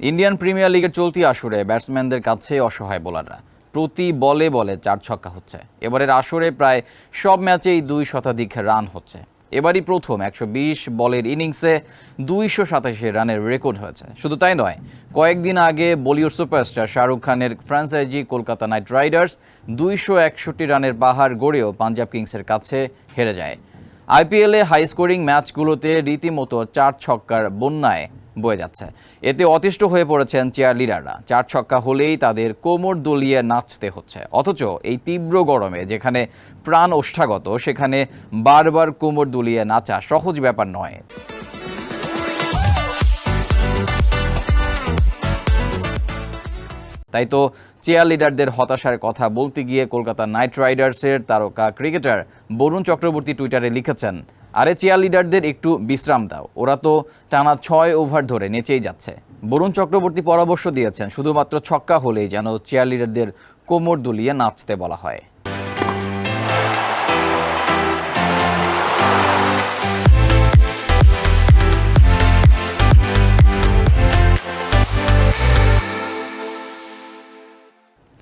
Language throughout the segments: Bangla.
ইন্ডিয়ান প্রিমিয়ার লিগের চলতি আসরে ব্যাটসম্যানদের কাছে অসহায় বোলাররা। প্রতি বলে বলে চার ছক্কা হচ্ছে। এবারের আসরে প্রায় সব ম্যাচেই দুই শতাধিক রান হচ্ছে। এবারই প্রথম একশো বিশ বলের ইনিংসে দুইশো সাতাশি রানের রেকর্ড হয়েছে। শুধু তাই নয়, কয়েকদিন আগে বলিউড সুপারস্টার শাহরুখ খানের ফ্রাঞ্চাইজি কলকাতা নাইট রাইডার্স দুইশো একষট্টি রানের পাহাড় গড়েও পাঞ্জাব কিংসের কাছে হেরে যায়। আইপিএলে হাই স্কোরিং ম্যাচগুলোতে রীতিমতো চার ছক্কার বন্যায় বয়ে যাচ্ছে। এতে অতিষ্ঠ হয়ে পড়েছেন চেয়ার লিডাররা চার ছক্কা হলেই তাদের কোমর দলিয়ে নাচতে হচ্ছে। অথচ এই তীব্র গরমে যেখানে প্রাণ ওষ্ঠাগত, সেখানে বারবার কোমর দুলিয়ে নাচা সহজ ব্যাপার নয়। তাই তো চেয়ার লিডারদের হতাশার কথা বলতে গিয়ে কলকাতা নাইট রাইডার্সের তারকা ক্রিকেটার বরুণ চক্রবর্তী টুইটারে লিখেছেন আরে চেয়ার লিডারদের একটু বিশ্রাম দাও। ওরা তো টানা ছয় ওভার ধরে নেচেই যাচ্ছে। বরুণ চক্রবর্তী পরামর্শ দিয়েছেন, শুধুমাত্র ছক্কা হলেই যেন চেয়ার লিডারদের কোমর দুলিয়ে নাচতে বলা হয়।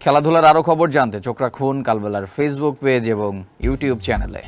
খেলাধুলার আরও খবর জানতে চোখ রাখুন কালবেলার ফেসবুক পেজ এবং ইউটিউব চ্যানেলে